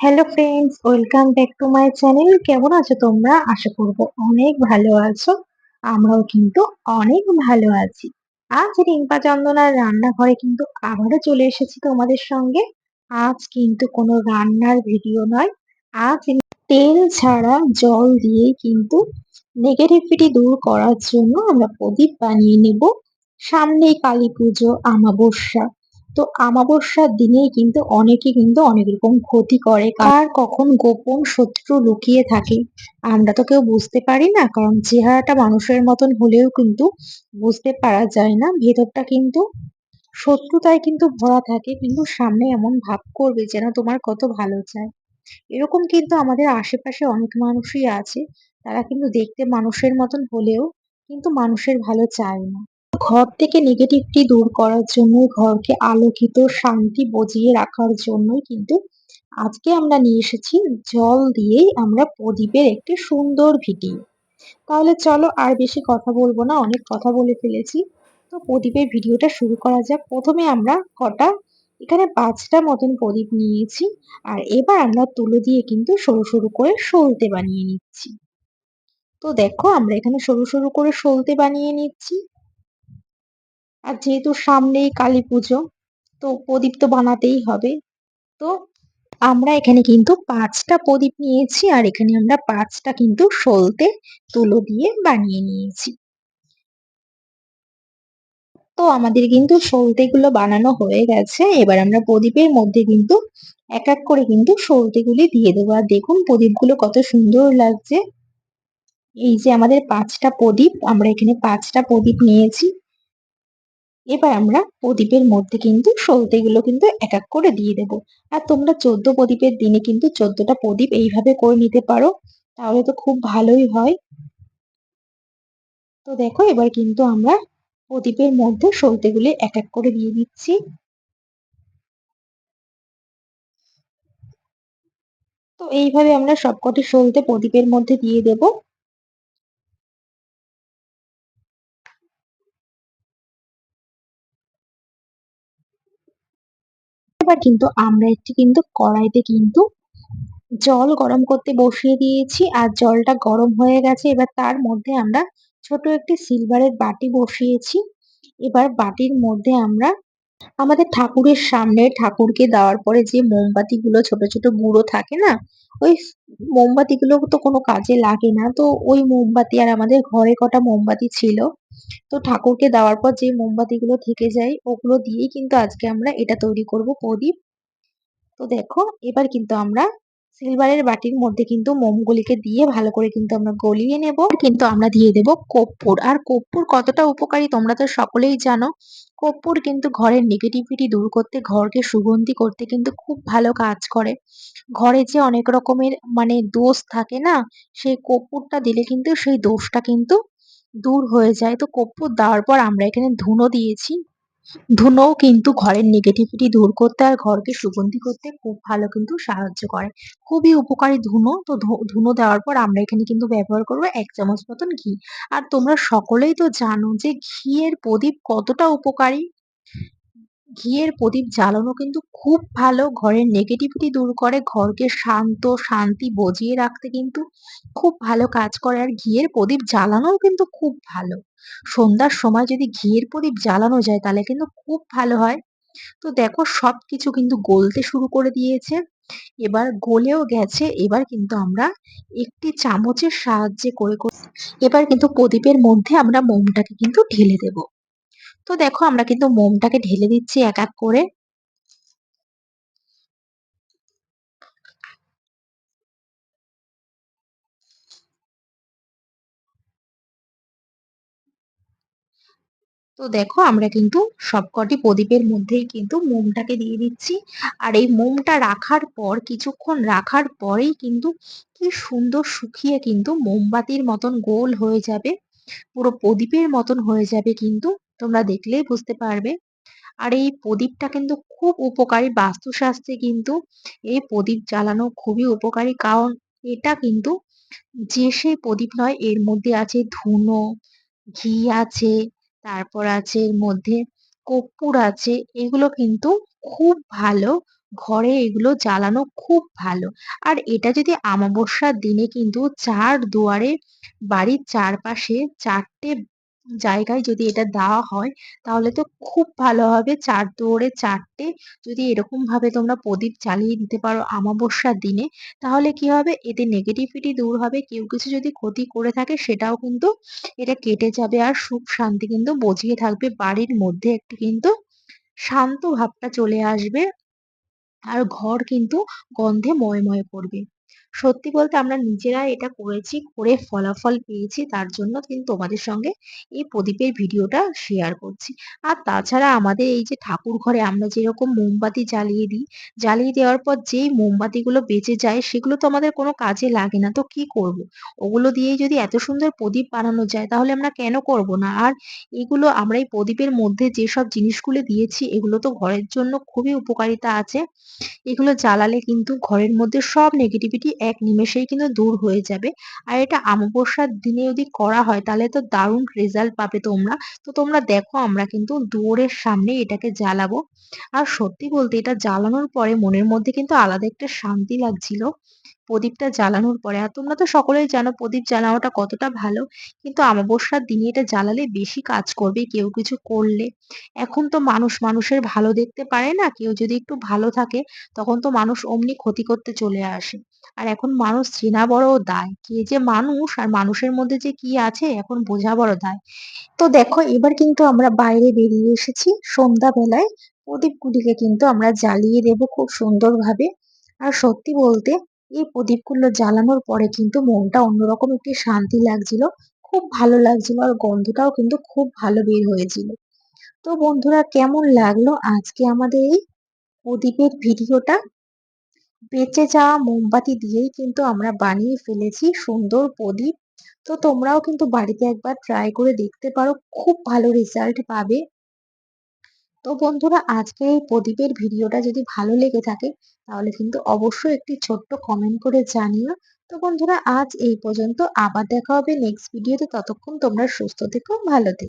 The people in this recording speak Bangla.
Hello friends welcome back to my channel কেমন আছো তোমরা? আশা করব অনেক ভালো আছো। আমরাও কিন্তু অনেক ভালো আছি। আজ রিম্পা চন্দনার রান্নাঘরে কিন্তু আবারও চলে এসেছি তোমাদের সঙ্গে। আজ কিন্তু কোনো রান্নার ভিডিও নয়। আজ তেল ছাড়া জল দিয়েই কিন্তু নেগেটিভিটি দূর করার জন্য আমরা প্রদীপ বানিয়ে নেব। সামনেই কালী পুজো, আমাবস্যা তো আমাবস্যার দিনেই কিন্তু অনেকে কিন্তু অনেক রকম ক্ষতি করে। কার কখন গোপন শত্রু লুকিয়ে থাকে, আমরা তো কেউ বুঝতে পারি না, কারণ চেহারাটা মানুষের মতন হলেও কিন্তু বুঝতে পারা যায় না। ভেতরটা কিন্তু শত্রুতায় কিন্তু ভরা থাকে, কিন্তু সামনে এমন ভাব করবে যেন তোমার কত ভালো চায়। এরকম কিন্তু আমাদের আশেপাশে অনেক মানুষই আছে, তারা কিন্তু দেখতে মানুষের মতন হলেও কিন্তু মানুষের ভালো চায় না। ঘর থেকে নেগেটিভিটি দূর করার জন্য ঘরকে আলোকিত, শান্তি বজিয়ে রাখার জন্যই কিন্তু আজকে আমরা নিয়ে এসেছি জল দিয়েই আমরা প্রদীপের একটি সুন্দর ভিডিও। তাহলে চলো আর বেশি কথা বলব না, অনেক কথা বলে ফেলেছি। তো প্রদীপের ভিডিওটা শুরু করা যাক। প্রথমে আমরা কটা, এখানে পাঁচটা মতন প্রদীপ নিয়েছি আর এবার আমরা তুলো দিয়ে কিন্তু সরু সরু করে সলতে বানিয়ে নিচ্ছি। তো দেখো আমরা এখানে সরু সরু করে সলতে বানিয়ে নিচ্ছি। আর যেহেতু সামনেই কালী পুজো, তো প্রদীপ তো বানাতেই হবে। তো আমরা এখানে কিন্তু পাঁচটা প্রদীপ নিয়েছি আর এখানে আমরা পাঁচটা কিন্তু সলতে তুলো দিয়ে বানিয়ে নিয়েছি। তো আমাদের কিন্তু সলতেগুলো বানানো হয়ে গেছে। এবার আমরা প্রদীপের মধ্যে কিন্তু এক এক করে কিন্তু সলতেগুলি দিয়ে দেবো। আর দেখুন প্রদীপগুলো কত সুন্দর লাগছে। এই যে আমাদের পাঁচটা প্রদীপ, আমরা এখানে পাঁচটা প্রদীপ নিয়েছি। এবার আমরা প্রদীপের মধ্যে কিন্তু সলতেগুলো কিন্তু এক এক করে দিয়ে দেব। আর তোমরা চোদ্দ প্রদীপের দিনে কিন্তু চোদ্দটা প্রদীপ এইভাবে করে নিতে পারো, তাহলে তো খুব ভালোই হয়। তো দেখো, এবার কিন্তু আমরা প্রদীপের মধ্যে সলতেগুলি এক এক করে দিয়ে দিচ্ছি। তো এইভাবে আমরা সবকটি সলতে প্রদীপের মধ্যে দিয়ে দেবো। এবার কিন্তু আমরা একটি কিন্তু কড়াইতে কিন্তু জল গরম করতে বসিয়ে দিয়েছি। আর জলটা গরম হয়ে গেছে। এবার তার মধ্যে আমরা ছোট একটি সিলভারের বাটি বসিয়েছি। এবার বাটির মধ্যে আমরা আমাদের ঠাকুরের সামনে ঠাকুরকে দেওয়ার পরে যে মোমবাতিগুলো ছোট ছোট গুঁড়ো থাকে না, ওই মোমবাতিগুলো তো কোনো কাজে লাগে না। তো ওই মোমবাতি আর আমাদের ঘরে কটা মোমবাতি ছিল, তো ঠাকুরকে দেওয়ার পর যে মোমবাতিগুলো থেকে যায়, ওগুলো দিয়েই কিন্তু আজকে আমরা এটা তৈরি করব প্রদীপ। তো দেখো, এবার কিন্তু আমরা সিলভারের বাটির মধ্যে কিন্তু মোমগুলিকে দিয়ে ভালো করে কিন্তু আমরা গলিয়ে নেব। কিন্তু আমরা দিয়ে দেব কর্পূর। আর কর্পূর কতটা উপকারী তোমরা তো সকলেই জানো। কর্পূর কিন্তু ঘরের নেগেটিভিটি দূর করতে, ঘরকে সুগন্ধি করতে কিন্তু খুব ভালো কাজ করে। ঘরে যে অনেক রকমের মানে দোষ থাকে না, সেই কর্পূরটা দিলে কিন্তু সেই দোষটা কিন্তু দূর হয়ে যায়। তো কর্পূর দেওয়ার পর আমরা এখানে ধুনো দিয়েছি। ধুনোও কিন্তু ঘরের নেগেটিভিটি দূর করতে আর ঘরকে সুগন্ধি করতে খুব ভালো কিন্তু সাহায্য করে। খুবই উপকারী ধুনো। তো ধুনো দেওয়ার পর আমরা এখানে কিন্তু ব্যবহার করব এক চামচ মতন ঘি। আর তোমরা সকলেই তো জানো যে ঘিয়ের প্রদীপ কতটা উপকারী। ঘিয়ের প্রদীপ জ্বালানো কিন্তু খুব ভালো। ঘরের নেগেটিভিটি দূর করে, ঘরকে শান্ত, শান্তি বজিয়ে রাখতে কিন্তু খুব ভালো কাজ করে। আর ঘিয়ের প্রদীপ জ্বালানোও কিন্তু খুব ভালো। সন্ধ্যার সময় যদি ঘিয়ের প্রদীপ জ্বালানো যায়, তাহলে কিন্তু খুব ভালো হয়। তো দেখো সব কিছু কিন্তু গলতে শুরু করে দিয়েছে। এবার গলেও গেছে। এবার কিন্তু আমরা একটি চামচের সাহায্যে করে এবার কিন্তু প্রদীপের মধ্যে আমরা মোমটাকে কিন্তু ঢেলে দেবো। তো দেখো আমরা কিন্তু মোমটাকে ঢেলে দিচ্ছি এক এক করে। তো দেখো আমরা কিন্তু সবকটি প্রদীপের মধ্যেই কিন্তু মোমটাকে দিয়ে দিচ্ছি। আর এই মোমটা রাখার পর, কিছুক্ষণ রাখার পরেই কিন্তু কি সুন্দর শুকিয়ে কিন্তু মোমবাতির মতন গোল হয়ে যাবে। পুরো প্রদীপের মতন হয়ে যাবে কিন্তু। তোমরা দেখলেই বুঝতে পারবে। আর এই প্রদীপটা কিন্তু খুব উপকারী, বাস্তুশাস্ত্রে কিন্তু এই প্রদীপ জ্বালানো খুবই উপকারী। কারণ এটা কিন্তু যে সেই প্রদীপ নয়, এর মধ্যে আছে ধুনো, ঘি আছে, তারপর আছে এর মধ্যে কর্পূর আছে। এগুলো কিন্তু খুব ভালো, ঘরে এগুলো জ্বালানো খুব ভালো। আর এটা যদি আমাবস্যার দিনে কিন্তু চার দুয়ারে বাড়ির চারপাশে চারটে জায়গায় যদি এটা দেওয়া হয়, তাহলে তো খুব ভালো হবে। চার দুয়ারে চারটে যদি এরকম ভাবে তোমরা প্রদীপ জ্বালিয়ে দিতে পারো আমাবস্যার দিনে, তাহলে কি হবে? এতে নেগেটিভিটি দূর হবে। কেউ কিছু যদি ক্ষতি করে থাকে, সেটাও কিন্তু এটা কেটে যাবে আর সুখ শান্তি কিন্তু বজিয়ে থাকবে। বাড়ির মধ্যে একটি কিন্তু শান্ত ভাবটা চলে আসবে। আর ঘর কিন্তু গন্ধে ময়ময় করবে। সত্যি বলতে আমরা নিজেরা এটা করেছি, করে ফলাফল পেয়েছি, তার জন্য কিন্তু তোমাদের সঙ্গে এই প্রদীপের ভিডিওটা শেয়ার করছি। আর তাছাড়া আমাদের এই যে ঠাকুর ঘরে আমরা যেরকম মোমবাতি জ্বালিয়ে দিই, জ্বালিয়ে দেওয়ার পর যেই মোমবাতিগুলো বেঁচে যায়, সেগুলো তো আমাদের কোনো কাজে লাগে না, তো কি করব। ওগুলো দিয়েই যদি এত সুন্দর প্রদীপ বানানো যায়, তাহলে আমরা কেন করব না? আর এগুলো আমরা এই প্রদীপের মধ্যে যেসব জিনিসগুলো দিয়েছি, এগুলো তো ঘরের জন্য খুবই উপকারিতা আছে। এগুলো জ্বালালে কিন্তু ঘরের মধ্যে সব নেগেটিভিটি এক নিমেষেই কিন্তু দূর হয়ে যাবে। আর এটা অমাবস্যার দিনে যদি করা হয়, তাহলে তো দারুণ রেজাল্ট পাবে তোমরা। তো তোমরা দেখো, আমরা কিন্তু দুয়ারের সামনে এটাকে জ্বালাবো। আর সত্যি বলতে এটা জ্বালানোর পরে মনের মধ্যে কিন্তু আলাদা একটা শান্তি লাগছিল। প্রদীপটা জ্বালানোর পরে, আর তোমরা তো সকলেই জানো প্রদীপ জ্বালানোটা কতটা ভালো, কিন্তু অমাবস্যার দিনে এটা জ্বালালে বেশি কাজ করবে কেউ কিছু করলে। এখন তো মানুষ মানুষের ভালো দেখতে পারে না, কেউ যদি একটু ভালো থাকে, তখন তো মানুষ অমনি ক্ষতি করতে চলে আসে। আর এখন মানুষ চেনা বড় দায়, কে যে মানুষ আর মানুষের মধ্যে যে কি আছে, এখন বোঝা বড় দায়। তো দেখো, এবার কিন্তু আমরা বাইরে বেরিয়ে এসেছি সন্ধ্যা বেলায় প্রদীপগুলিকে কিন্তু আমরা জ্বালিয়ে দেব খুব সুন্দরভাবে। আর সত্যি বলতে এই প্রদীপগুলো জ্বালানোর পরে কিন্তু মনটা অন্যরকম একটি শান্তি লাগছিল, খুব ভালো লাগছিল আর গন্ধটাও কিন্তু খুব ভালো বের হয়েছিল। তো বন্ধুরা, কেমন লাগল আজকে আমাদের এই প্রদীপের ভিডিওটা? বেঁচে যাওয়া মোমবাতি দিয়েই কিন্তু আমরা বানিয়ে ফেলেছি সুন্দর প্রদীপ। তো তোমরাও কিন্তু বাড়িতে একবার ট্রাই করে দেখতে পারো, খুব ভালো রেজাল্ট পাবে। তো বন্ধুরা, আজকে এই প্রদীপের ভিডিওটা যদি ভালো লেগে থাকে, তাহলে কিন্তু অবশ্যই একটি ছোট্ট কমেন্ট করে জানিও। তো বন্ধুরা, আজ এই পর্যন্ত। আবার দেখা হবে নেক্সট ভিডিওতে ততক্ষণ তোমরা সুস্থ থেকো, ভালো থেকো।